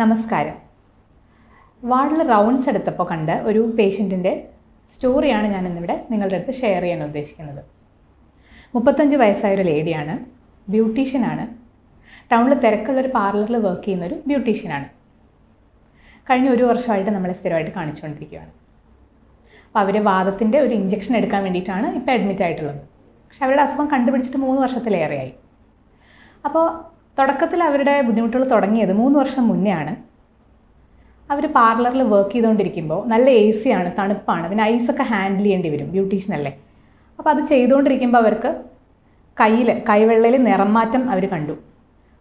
നമസ്കാരം. വാർഡിൽ റൗണ്ട്സ് എടുത്തപ്പോൾ കണ്ട ഒരു പേഷ്യന്റിന്റെ സ്റ്റോറിയാണ് ഞാൻ ഇന്നിവിടെ നിങ്ങളുടെ അടുത്ത് ഷെയർ ചെയ്യാൻ ഉദ്ദേശിക്കുന്നത്. മുപ്പത്തഞ്ച് വയസ്സായ ഒരു ലേഡിയാണ് ബ്യൂട്ടീഷ്യനാണ് ടൗണിൽ തിരക്കുള്ളൊരു പാർലറിൽ വർക്ക് ചെയ്യുന്ന ഒരു ബ്യൂട്ടീഷ്യനാണ് കഴിഞ്ഞ ഒരു വർഷമായിട്ട് നമ്മളെ സ്ഥിരമായിട്ട് കാണിച്ചുകൊണ്ടിരിക്കുകയാണ്. അപ്പോൾ അവർ വാദത്തിന്റെ ഒരു ഇഞ്ചക്ഷൻ എടുക്കാൻ വേണ്ടിയിട്ടാണ് ഇപ്പോൾ അഡ്മിറ്റ് ആയിട്ടുള്ളത്. പക്ഷെ അവരുടെ അസുഖം കണ്ടുപിടിച്ചിട്ട് മൂന്ന് വർഷത്തിലേറെയായി. അപ്പോൾ തുടക്കത്തിൽ അവരുടെ ബുദ്ധിമുട്ടുകൾ തുടങ്ങിയത് മൂന്ന് വർഷം മുന്നേ ആണ് അവർ പാർലറിൽ വർക്ക് ചെയ്തുകൊണ്ടിരിക്കുമ്പോൾ നല്ല എ സി ആണ് തണുപ്പാണ് പിന്നെ ഐസൊക്കെ ഹാൻഡിൽ ചെയ്യേണ്ടി വരും ബ്യൂട്ടീഷ്യൻ അല്ലേ? അപ്പോൾ അത് ചെയ്തുകൊണ്ടിരിക്കുമ്പോൾ അവർക്ക് കയ്യിൽ കൈവെള്ളയിൽ നിറം മാറ്റം അവർ കണ്ടു.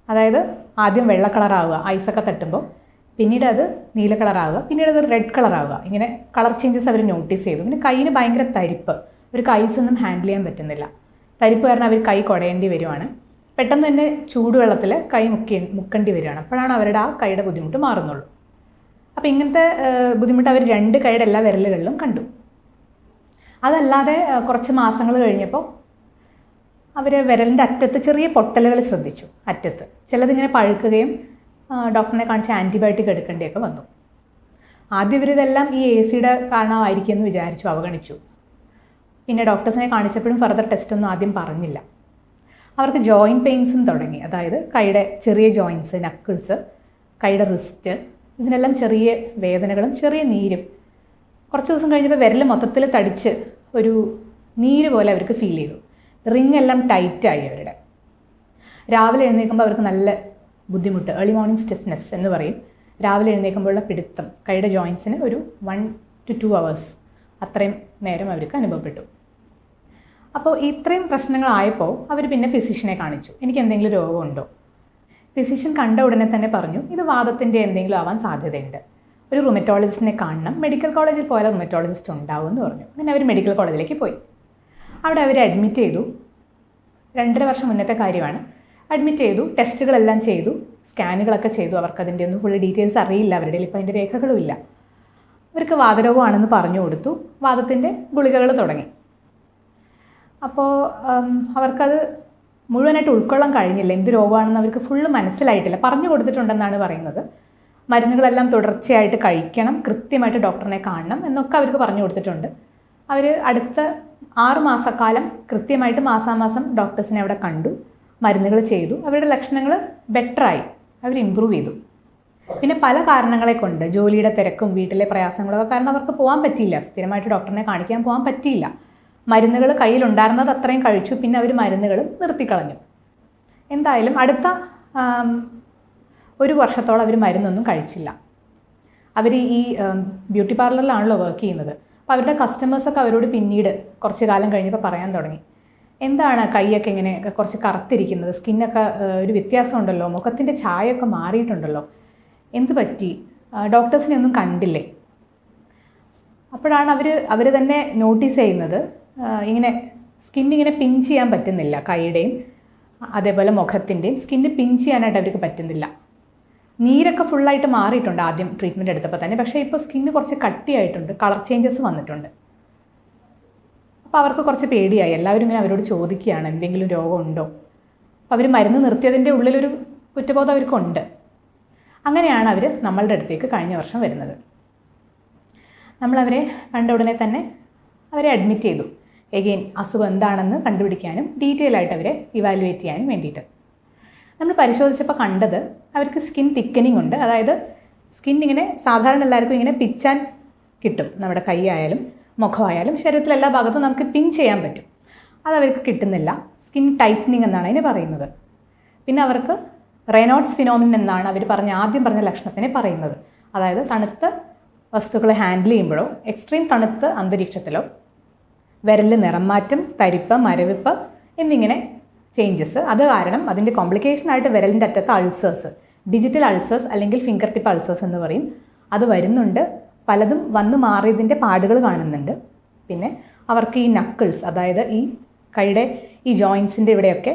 അതായത് ആദ്യം വെള്ള കളറാവുക ഐസൊക്കെ തട്ടുമ്പോൾ പിന്നീട് അത് നീല കളറാവുക പിന്നീട് അത് റെഡ് കളറാവുക ഇങ്ങനെ കളർ ചേഞ്ചസ് അവർ നോട്ടീസ് ചെയ്തു. പിന്നെ കയ്യിന് ഭയങ്കര തരിപ്പ് അവർക്ക് ഐസൊന്നും ഹാൻഡിൽ ചെയ്യാൻ പറ്റുന്നില്ല. തരിപ്പ് കാരണം അവർ കൈ കുടയേണ്ടി വരുവാണ്. പെട്ടെന്ന് തന്നെ ചൂടുവെള്ളത്തിൽ കൈ മുക്കി മുക്കേണ്ടി വരികയാണ്. അപ്പോഴാണ് അവരുടെ ആ കൈയുടെ ബുദ്ധിമുട്ട് മാറുന്നുള്ളൂ. അപ്പോൾ ഇങ്ങനത്തെ ബുദ്ധിമുട്ട് അവർ രണ്ട് കൈയുടെ എല്ലാ വിരലുകളിലും കണ്ടു. അതല്ലാതെ കുറച്ച് മാസങ്ങൾ കഴിഞ്ഞപ്പോൾ അവർ വിരലിന്റെ അറ്റത്ത് ചെറിയ പൊട്ടലുകൾ ശ്രദ്ധിച്ചു. അറ്റത്ത്. ചിലതിങ്ങനെ പഴുക്കുകയും ഡോക്ടറിനെ കാണിച്ച് ആന്റിബയോട്ടിക് എടുക്കേണ്ടിയൊക്കെ വന്നു. ആദ്യം ഇവരിതെല്ലാം ഈ എ സിയുടെ കാരണമായിരിക്കും എന്ന് വിചാരിച്ചു അവഗണിച്ചു. പിന്നെ ഡോക്ടേഴ്സിനെ കാണിച്ചപ്പോഴും ഫർദർ ടെസ്റ്റ് ഒന്നും ആദ്യം പറഞ്ഞില്ല. അവർക്ക് ജോയിന്റ് പെയിൻസും തുടങ്ങി. അതായത് കൈയുടെ ചെറിയ ജോയിൻസ് നക്കിൾസ് കൈയുടെ റിസ്റ്റ് ഇതിനെല്ലാം ചെറിയ വേദനകളും ചെറിയ നീരും. കുറച്ച് ദിവസം കഴിഞ്ഞപ്പോൾ വിരൽ മൊത്തത്തിൽ തടിച്ച് ഒരു നീര് പോലെ അവർക്ക് ഫീൽ ചെയ്തു. റിങ് എല്ലാം ടൈറ്റായി അവരുടെ. രാവിലെ എഴുന്നേൽക്കുമ്പോൾ അവർക്ക് നല്ല ബുദ്ധിമുട്ട് ഏർലി മോർണിംഗ് സ്റ്റിഫ്നെസ് എന്ന് പറയും. രാവിലെ എഴുന്നേൽക്കുമ്പോഴുള്ള പിടുത്തം കൈയുടെ ജോയിൻസിന് ഒരു വൺ ടു ടു അവേഴ്സ് അത്രയും നേരം അവർക്ക് അനുഭവപ്പെട്ടു. അപ്പോൾ ഇത്രയും പ്രശ്നങ്ങളായപ്പോൾ അവർ പിന്നെ ഫിസിഷ്യനെ കാണിച്ചു. എനിക്ക് എന്തെങ്കിലും രോഗമുണ്ടോ? ഫിസിഷ്യൻ കണ്ട ഉടനെ തന്നെ പറഞ്ഞു ഇത് വാദത്തിന്റെ എന്തെങ്കിലും ആവാൻ സാധ്യതയുണ്ട്. ഒരു റുമറ്റോളജിസ്റ്റിനെ കാണണം. മെഡിക്കൽ കോളേജിൽ പോയാൽ റുമറ്റോളജിസ്റ്റ് ഉണ്ടാവും എന്ന് പറഞ്ഞു. അങ്ങനെ അവർ മെഡിക്കൽ കോളേജിലേക്ക് പോയി. അവിടെ അവർ അഡ്മിറ്റ് ചെയ്തു. രണ്ടര വർഷം മുന്നത്തെ കാര്യമാണ്. അഡ്മിറ്റ് ചെയ്തു ടെസ്റ്റുകളെല്ലാം ചെയ്തു സ്കാനുകളൊക്കെ ചെയ്തു. അവർക്ക് അതിന്റെ ഒന്നും ഫുൾ ഡീറ്റെയിൽസ് അറിയില്ല. അവരുടെ ഇപ്പോൾ അതിന്റെ രേഖകളുമില്ല. അവർക്ക് വാതരോഗമാണെന്ന് പറഞ്ഞു കൊടുത്തു. വാദത്തിന്റെ ഗുളികകൾ തുടങ്ങി. അപ്പോൾ അവർക്കത് മുഴുവനായിട്ട് ഉൾക്കൊള്ളാൻ കഴിഞ്ഞില്ല. എന്ത് രോഗമാണെന്ന് അവർക്ക് ഫുള്ള് മനസ്സിലായിട്ടില്ല. പറഞ്ഞു കൊടുത്തിട്ടുണ്ടെന്നാണ് പറയുന്നത്. മരുന്നുകളെല്ലാം തുടർച്ചയായിട്ട് കഴിക്കണം കൃത്യമായിട്ട് ഡോക്ടറിനെ കാണണം എന്നൊക്കെ അവർക്ക് പറഞ്ഞു കൊടുത്തിട്ടുണ്ട്. അവർ അടുത്ത ആറ് മാസക്കാലം കൃത്യമായിട്ട് മാസാമാസം ഡോക്ടേഴ്സിനെ അവിടെ കണ്ടു മരുന്നുകൾ ചെയ്തു. അവരുടെ ലക്ഷണങ്ങൾ ബെറ്ററായി. അവർ ഇമ്പ്രൂവ് ചെയ്തു. പിന്നെ പല കാരണങ്ങളെ കൊണ്ട് ജോലിയുടെ തിരക്കും വീട്ടിലെ പ്രയാസങ്ങളൊക്കെ കാരണം അവർക്ക് പോകാൻ പറ്റിയില്ല. സ്ഥിരമായിട്ട് ഡോക്ടറിനെ കാണിക്കാൻ പോകാൻ പറ്റിയില്ല. മരുന്നുകൾ കയ്യിലുണ്ടായിരുന്നത് അത്രയും കഴിച്ചു പിന്നെ അവർ മരുന്നുകൾ നിർത്തിക്കളഞ്ഞു. എന്തായാലും അടുത്ത ഒരു വർഷത്തോളം അവർ മരുന്നൊന്നും കഴിച്ചില്ല. അവർ ഈ ബ്യൂട്ടി പാർലറിലാണല്ലോ വർക്ക് ചെയ്യുന്നത്. അപ്പോൾ അവരുടെ കസ്റ്റമേഴ്സൊക്കെ അവരോട് പിന്നീട് കുറച്ച് കാലം കഴിഞ്ഞപ്പോൾ പറയാൻ തുടങ്ങി. എന്താണ് കൈയൊക്കെ ഇങ്ങനെ കുറച്ച് കറുത്തിരിക്കുന്നത്? സ്കിന്നൊക്കെ ഒരു വ്യത്യാസമുണ്ടല്ലോ? മുഖത്തിന്റെ ചായയൊക്കെ മാറിയിട്ടുണ്ടല്ലോ? എന്ത് പറ്റി? ഡോക്ടേഴ്സിനെ ഒന്നും കണ്ടില്ലേ? അപ്പോഴാണ് അവർ അവർ തന്നെ നോട്ടീസ് ചെയ്യുന്നത്. ഇങ്ങനെ സ്കിൻ ഇങ്ങനെ പിഞ്ച് ചെയ്യാൻ പറ്റുന്നില്ല കൈയുടെയും അതേപോലെ മുഖത്തിന്റെയും സ്കിന്ന് പിഞ്ച് ചെയ്യാനായിട്ട് അവർക്ക് പറ്റുന്നില്ല. നീരൊക്കെ ഫുള്ളായിട്ട് മാറിയിട്ടുണ്ട് ആദ്യം ട്രീറ്റ്മെന്റ് എടുത്തപ്പോൾ തന്നെ. പക്ഷേ ഇപ്പോൾ സ്കിന്ന് കുറച്ച് കട്ടിയായിട്ടുണ്ട്. കളർ ചേഞ്ചസ് വന്നിട്ടുണ്ട്. അപ്പോൾ അവർക്ക് കുറച്ച് പേടിയായി. എല്ലാവരും ഇങ്ങനെ അവരോട് ചോദിക്കുകയാണ് എന്തെങ്കിലും രോഗമുണ്ടോ അപ്പോൾ അവർ മരുന്ന് നിർത്തിയതിന്റെ ഉള്ളിലൊരു കുറ്റബോധം അവർക്കുണ്ട്. അങ്ങനെയാണ് അവർ നമ്മളുടെ അടുത്തേക്ക് കഴിഞ്ഞ വർഷം വരുന്നത്. നമ്മളവരെ കണ്ട ഉടനെ തന്നെ അവരെ അഡ്മിറ്റ് ചെയ്തു. എഗെയിൻ അസുഖം എന്താണെന്ന് കണ്ടുപിടിക്കാനും ഡീറ്റെയിൽ ആയിട്ട് അവരെ ഇവാലുവേറ്റ് ചെയ്യാനും വേണ്ടിയിട്ട്. നമ്മൾ പരിശോധിച്ചപ്പോൾ കണ്ടത് അവർക്ക് സ്കിൻ തിക്കനിങ് ഉണ്ട്. അതായത് സ്കിൻ ഇങ്ങനെ സാധാരണ എല്ലാവർക്കും ഇങ്ങനെ പിച്ചാൻ കിട്ടും. നമ്മുടെ കൈ ആയാലും മുഖമായാലും ശരീരത്തിലെ എല്ലാ ഭാഗത്തും നമുക്ക് പിൻ ചെയ്യാൻ പറ്റും. അത് കിട്ടുന്നില്ല. സ്കിൻ ടൈറ്റനിങ് എന്നാണ് അതിന് പറയുന്നത്. പിന്നെ അവർക്ക് റെനോട്ട്സ് ഫിനോമിൻ എന്നാണ് അവർ പറഞ്ഞ ആദ്യം പറഞ്ഞ ലക്ഷണത്തിനെ പറയുന്നത്. അതായത് തണുത്ത വസ്തുക്കളെ ഹാൻഡിൽ ചെയ്യുമ്പോഴോ എക്സ്ട്രീം തണുത്ത് അന്തരീക്ഷത്തിലോ വിരലിൽ നിറം മാറ്റം തരിപ്പ് മരവിപ്പ് എന്നിങ്ങനെ ചേഞ്ചസ് അത് കാരണം അതിന്റെ കോംപ്ലിക്കേഷനായിട്ട് വിരലിന്റെ അറ്റത്ത് അൾസേഴ്സ് ഡിജിറ്റൽ അൾസേഴ്സ് അല്ലെങ്കിൽ ഫിംഗർ ടിപ്പ് അൾസേഴ്സ് എന്ന് പറയും. അത് വരുന്നുണ്ട്. പലതും വന്ന് മാറിയതിന്റെ പാടുകൾ കാണുന്നുണ്ട്. പിന്നെ അവർക്ക് ഈ നക്കിൾസ് അതായത് ഈ കൈയുടെ ഈ ജോയിൻസിന്റെ ഇവിടെയൊക്കെ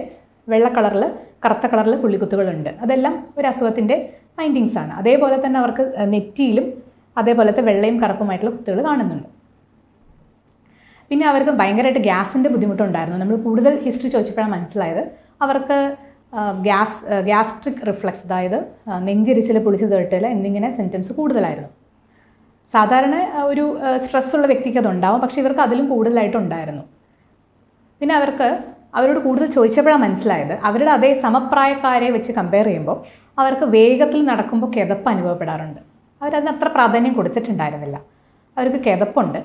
വെള്ള കളറിൽ കറുത്ത കളറിൽ പുള്ളിക്കുത്തുകളുണ്ട്. അതെല്ലാം ഒരു അസുഖത്തിന്റെ ഫൈൻഡിങ്സ് ആണ്. അതേപോലെ തന്നെ അവർക്ക് നെറ്റിയിലും അതേപോലത്തെ വെള്ളയും കറുപ്പുമായിട്ടുള്ള കുത്തുകൾ കാണുന്നുണ്ട്. പിന്നെ അവർക്ക് ഭയങ്കരമായിട്ട് ഗ്യാസിന്റെ ബുദ്ധിമുട്ടുണ്ടായിരുന്നു. നമ്മൾ കൂടുതൽ ഹിസ്റ്ററി ചോദിച്ചപ്പോഴാണ് മനസ്സിലായത്. അവർക്ക് ഗ്യാസ് ഗ്യാസ്ട്രിക് റിഫ്ലക്സ് അതായത് നെഞ്ചിരിച്ചിൽ പൊളിച്ച് തേട്ടൽ എന്നിങ്ങനെ സിംറ്റംസ് കൂടുതലായിരുന്നു. സാധാരണ ഒരു സ്ട്രെസ്സുള്ള വ്യക്തിക്ക് അതുണ്ടാവും. പക്ഷേ ഇവർക്ക് അതിലും കൂടുതലായിട്ടുണ്ടായിരുന്നു പിന്നെ അവർക്ക് അവരോട് കൂടുതൽ ചോദിച്ചപ്പോഴാണ് മനസ്സിലായത്. അവരുടെ അതേ സമപ്രായക്കാരെ വെച്ച് കമ്പയർ ചെയ്യുമ്പോൾ അവർക്ക് വേഗത്തിൽ നടക്കുമ്പോൾ കിതപ്പ് അനുഭവപ്പെടാറുണ്ട്. അവരതിന് അത്ര പ്രാധാന്യം കൊടുത്തിട്ടുണ്ടായിരുന്നില്ല. അവർക്ക് കിതപ്പുണ്ട്.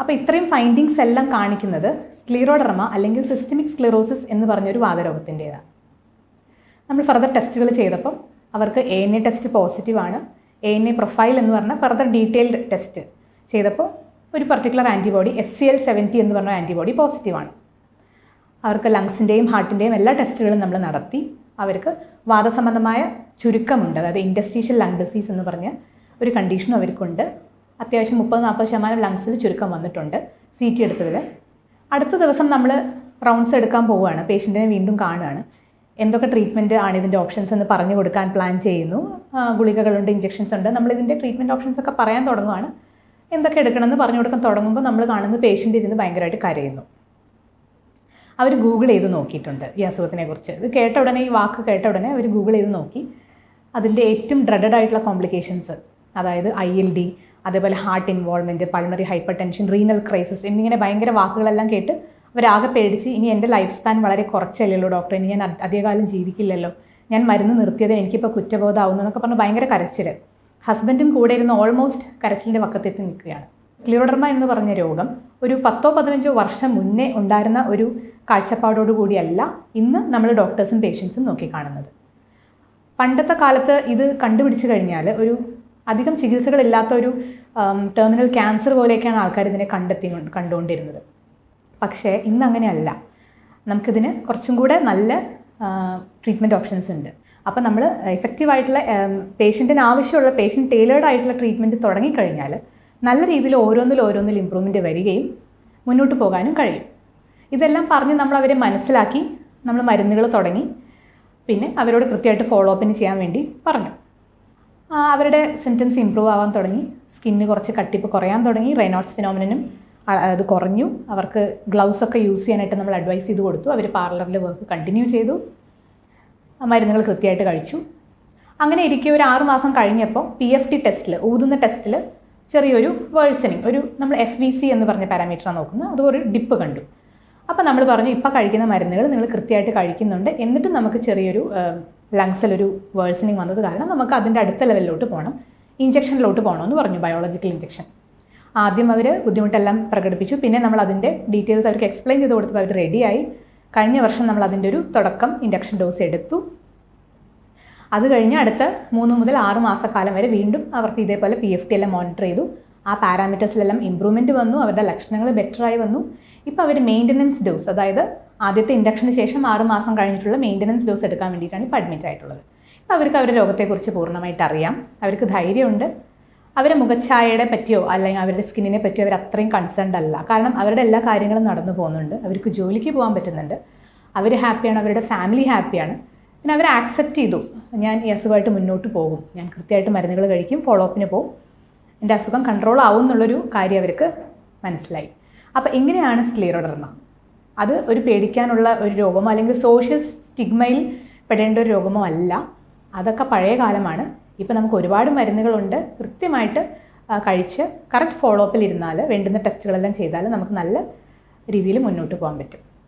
അപ്പോൾ ഇത്രയും ഫൈൻഡിങ്സ് എല്ലാം കാണിക്കുന്നത് സ്ക്ലീറോഡർമ അല്ലെങ്കിൽ സിസ്റ്റമിക് സ്ക്ലിറോസിസ് എന്ന് പറഞ്ഞൊരു വാതരോഗത്തിന്റേതാണ്. നമ്മൾ ഫർദർ ടെസ്റ്റുകൾ ചെയ്തപ്പം അവർക്ക് എ എൻ എ ടെസ്റ്റ് പോസിറ്റീവാണ് എ എൻ എ പ്രൊഫൈൽ എന്ന് പറഞ്ഞ ഫർദർ ഡീറ്റെയിൽഡ് ടെസ്റ്റ് ചെയ്തപ്പോൾ ഒരു particular antibody S C L seventy എന്ന് പറഞ്ഞ ആന്റിബോഡി പോസിറ്റീവാണ് അവർക്ക് ലങ്സിന്റെയും ഹാർട്ടിന്റെയും എല്ലാ ടെസ്റ്റുകളും നമ്മൾ നടത്തി. അവർക്ക് വാദസംബന്ധമായ ചുരുക്കമുണ്ട്. അതായത് ഇൻഡസ്ട്രീഷ്യൽ ലങ് ഡിസീസ് എന്ന് പറഞ്ഞ ഒരു കണ്ടീഷനും അവർക്കുണ്ട് അത്യാവശ്യം മുപ്പത് നാൽപ്പത് ശതമാനം ലങ്സിൽ ചുരുക്കം വന്നിട്ടുണ്ട്. സി ടി എടുത്തതിൽ അടുത്ത ദിവസം നമ്മൾ റൗണ്ട്സ് എടുക്കാൻ പോവുകയാണ്. പേഷ്യന്റിനെ വീണ്ടും കാണുകയാണ്. എന്തൊക്കെ ട്രീറ്റ്മെന്റ് ആണ് ഇതിന്റെ ഓപ്ഷൻസ് എന്ന് പറഞ്ഞു കൊടുക്കാൻ പ്ലാൻ ചെയ്യുന്നു. ഗുളികകളുണ്ട് ഇഞ്ചെക്ഷൻസ് ഉണ്ട്. നമ്മൾ ഇതിന്റെ ട്രീറ്റ്മെന്റ് ഓപ്ഷൻസ് ഒക്കെ പറയാൻ തുടങ്ങുകയാണ് എന്തൊക്കെ എടുക്കണമെന്ന് പറഞ്ഞു കൊടുക്കാൻ തുടങ്ങുമ്പോൾ നമ്മൾ കാണുന്ന പേഷ്യന്റ് ഇരുന്ന് ഭയങ്കരമായിട്ട് കരയുന്നു. അവർ ഗൂഗിൾ ചെയ്ത് നോക്കിയിട്ടുണ്ട് ഈ അസുഖത്തിനെ കുറിച്ച്. ഇത് കേട്ട ഉടനെ ഈ വാക്ക് കേട്ട ഉടനെ അവർ ഗൂഗിൾ ചെയ്ത് നോക്കി. അതിന്റെ ഏറ്റവും ഡ്രഡഡ് ആയിട്ടുള്ള കോംപ്ലിക്കേഷൻസ് അതായത് ഐ എൽ ഡി അതേപോലെ heart involvement pulmonary hypertension renal crisis എന്നിങ്ങനെ ഭയങ്കര വാക്കുകളെല്ലാം കേട്ട് അവരാകെ പേടിച്ച് ഇനി എന്റെ ലൈഫ് സ്പാൻ വളരെ കുറച്ചല്ലല്ലോ ഡോക്ടർ ഇനി ഞാൻ അധികകാലം ജീവിക്കില്ലല്ലോ? ഞാൻ മരുന്ന് നിർത്തിയത് എനിക്കിപ്പോൾ കുറ്റബോധമാവുന്നു എന്നൊക്കെ പറഞ്ഞ് ഭയങ്കര കരച്ചിൽ ഹസ്ബൻഡും കൂടെ ഇരുന്ന് ഓൾമോസ്റ്റ് കരച്ചിലിന്റെ പക്കത്തെത്തി നിൽക്കുകയാണ്. സ്ക്ലിയോഡർമ എന്ന് പറഞ്ഞ രോഗം ഒരു പത്തോ പതിനഞ്ചോ വർഷം മുന്നേ ഉണ്ടായിരുന്ന ഒരു കാഴ്ചപ്പാടോടു കൂടിയല്ല ഇന്ന് നമ്മൾ ഡോക്ടേഴ്സും പേഷ്യൻസും നോക്കിക്കാണുന്നത്. പണ്ടത്തെ കാലത്ത് ഇത് കണ്ടുപിടിച്ചു കഴിഞ്ഞാൽ ഒരു അധികം ചികിത്സകളില്ലാത്ത ഒരു ടെർമിനൽ ക്യാൻസർ പോലെയൊക്കെയാണ് ആൾക്കാർ ഇതിനെ കണ്ടെത്തി കണ്ടുകൊണ്ടിരുന്നത്. പക്ഷേ ഇന്ന് അങ്ങനെയല്ല നമുക്കിതിന് കുറച്ചും കൂടെ നല്ല ട്രീറ്റ്മെന്റ് ഓപ്ഷൻസ് ഉണ്ട്. അപ്പോൾ നമ്മൾ എഫക്റ്റീവായിട്ടുള്ള പേഷ്യന്റിന് ആവശ്യമുള്ള പേഷ്യന്റ് ടൈലേർഡ് ആയിട്ടുള്ള ട്രീറ്റ്മെന്റ് തുടങ്ങിക്കഴിഞ്ഞാൽ നല്ല രീതിയിൽ ഓരോന്നിൽ ഓരോന്നിൽ ഇമ്പ്രൂവ്മെന്റ് വരികയും മുന്നോട്ട് പോകാനും കഴിയും. ഇതെല്ലാം പറഞ്ഞ് നമ്മൾ അവരെ മനസ്സിലാക്കി നമ്മൾ മരുന്നുകൾ തുടങ്ങി പിന്നെ അവരോട് കൃത്യമായിട്ട് ഫോളോ അപ്പിന് ചെയ്യാൻ വേണ്ടി പറഞ്ഞു. അവരുടെ സിംറ്റംസ് ഇമ്പ്രൂവ് ആവാൻ തുടങ്ങി. സ്കിന്നിന് കുറച്ച് കട്ടിപ്പ് കുറയാൻ തുടങ്ങി. റെനോട്ട്സ് ഫിനോമിനും അത് കുറഞ്ഞു. അവർക്ക് ഗ്ലൗസ് ഒക്കെ യൂസ് ചെയ്യാനായിട്ട് നമ്മൾ അഡ്വൈസ് ചെയ്ത് കൊടുത്തു. അവർ പാർലറിൽ വർക്ക് കണ്ടിന്യൂ ചെയ്തു. മരുന്നുകൾ കൃത്യമായിട്ട് കഴിച്ചു. അങ്ങനെ ഇരിക്കെ ഒരു ആറു മാസം കഴിഞ്ഞപ്പോൾ പി എഫ് ടി ടെസ്റ്റിൽ ഊതുന്ന ടെസ്റ്റിൽ ചെറിയൊരു വേഴ്സനിങ് ഒരു നമ്മൾ എഫ് വി സി എന്ന് പറഞ്ഞ പാരാമീറ്ററാണ് നോക്കുന്നത്. അത് ഒരു ഡിപ്പ് കണ്ടു. അപ്പോൾ നമ്മൾ പറഞ്ഞു ഇപ്പോൾ കഴിക്കുന്ന മരുന്നുകൾ നിങ്ങൾ കൃത്യമായിട്ട് കഴിക്കുന്നുണ്ട്. എന്നിട്ടും നമുക്ക് ചെറിയൊരു ലങ്സിലൊരു വേഴ്സണിങ് വന്നത് കാരണം നമുക്ക് അതിന്റെ അടുത്ത ലെവലിലോട്ട് പോകണം ഇഞ്ചക്ഷനിലോട്ട് പോകണമെന്ന് പറഞ്ഞു ബയോളജിക്കൽ ഇഞ്ചക്ഷൻ ആദ്യം അവർ ബുദ്ധിമുട്ടെല്ലാം പ്രകടിപ്പിച്ചു. പിന്നെ നമ്മൾ അതിന്റെ ഡീറ്റെയിൽസ് അവർക്ക് എക്സ്പ്ലെയിൻ ചെയ്ത് കൊടുത്തപ്പോൾ അവർ റെഡിയായി കഴിഞ്ഞ വർഷം നമ്മൾ അതിന്റെ ഒരു തുടക്കം ഇൻഡക്ഷൻ ഡോസ് എടുത്തു. അത് കഴിഞ്ഞ് അടുത്ത മൂന്ന് മുതൽ ആറ് മാസക്കാലം വരെ വീണ്ടും അവർക്ക് ഇതേപോലെ പി എഫ് ടി എല്ലാം മോണിറ്റർ ചെയ്തു. ആ പാരാമീറ്റേഴ്സിലെല്ലാം ഇമ്പ്രൂവ്മെന്റ് വന്നു. അവരുടെ ലക്ഷണങ്ങൾ ബെറ്ററായി വന്നു. ഇപ്പോൾ അവർ മെയിന്റനൻസ് ഡോസ് അതായത് ആദ്യത്തെ ഇൻഡക്ഷന് ശേഷം ആറ് മാസം കഴിഞ്ഞിട്ടുള്ള മെയിന്റനൻസ് ഡോസ് എടുക്കാൻ വേണ്ടിയിട്ടാണ് ഇപ്പോൾ അഡ്മിറ്റ് ആയിട്ടുള്ളത്. ഇപ്പോൾ അവർക്ക് അവരുടെ രോഗത്തെക്കുറിച്ച് പൂർണമായിട്ട് അറിയാം. അവർക്ക് ധൈര്യമുണ്ട്. അവരെ മുഖഛായയുടെ പറ്റിയോ അല്ലെങ്കിൽ അവരുടെ സ്കിന്നിനെ പറ്റിയോ അവർ അത്രയും കൺസേൺഡ് അല്ല. കാരണം അവരുടെ എല്ലാ കാര്യങ്ങളും നടന്നു പോകുന്നുണ്ട്. അവർക്ക് ജോലിക്ക് പോകാൻ പറ്റുന്നുണ്ട്. അവർ ഹാപ്പിയാണ് അവരുടെ ഫാമിലി ഹാപ്പിയാണ് പിന്നെ അവർ ആക്സെപ്റ്റ് ചെയ്തു. ഞാൻ ഈ അസുഖമായിട്ട് മുന്നോട്ട് പോകും. ഞാൻ കൃത്യമായിട്ട് മരുന്നുകൾ കഴിക്കും ഫോളോ അപ്പിന് പോകും എന്റെ അസുഖം കൺട്രോൾ ആവും എന്നുള്ളൊരു കാര്യം അവർക്ക് മനസ്സിലായി. അപ്പോൾ എങ്ങനെയാണ് സ്ക്ലീറോഡർമ അത് ഒരു പേടിക്കാനുള്ള ഒരു രോഗമോ അല്ലെങ്കിൽ സോഷ്യൽ സ്റ്റിഗ്മയിൽ പെടേണ്ട ഒരു രോഗമോ അല്ല. അതൊക്കെ പഴയ കാലമാണ്. ഇപ്പം നമുക്ക് ഒരുപാട് മരുന്നുകളുണ്ട്. കൃത്യമായിട്ട് കഴിച്ച് കറക്റ്റ് ഫോളോ അപ്പിൽ ഇരുന്നാൽ വേണ്ടുന്ന ടെസ്റ്റുകളെല്ലാം ചെയ്താൽ നമുക്ക് നല്ല രീതിയിൽ മുന്നോട്ട് പോകാൻ പറ്റും.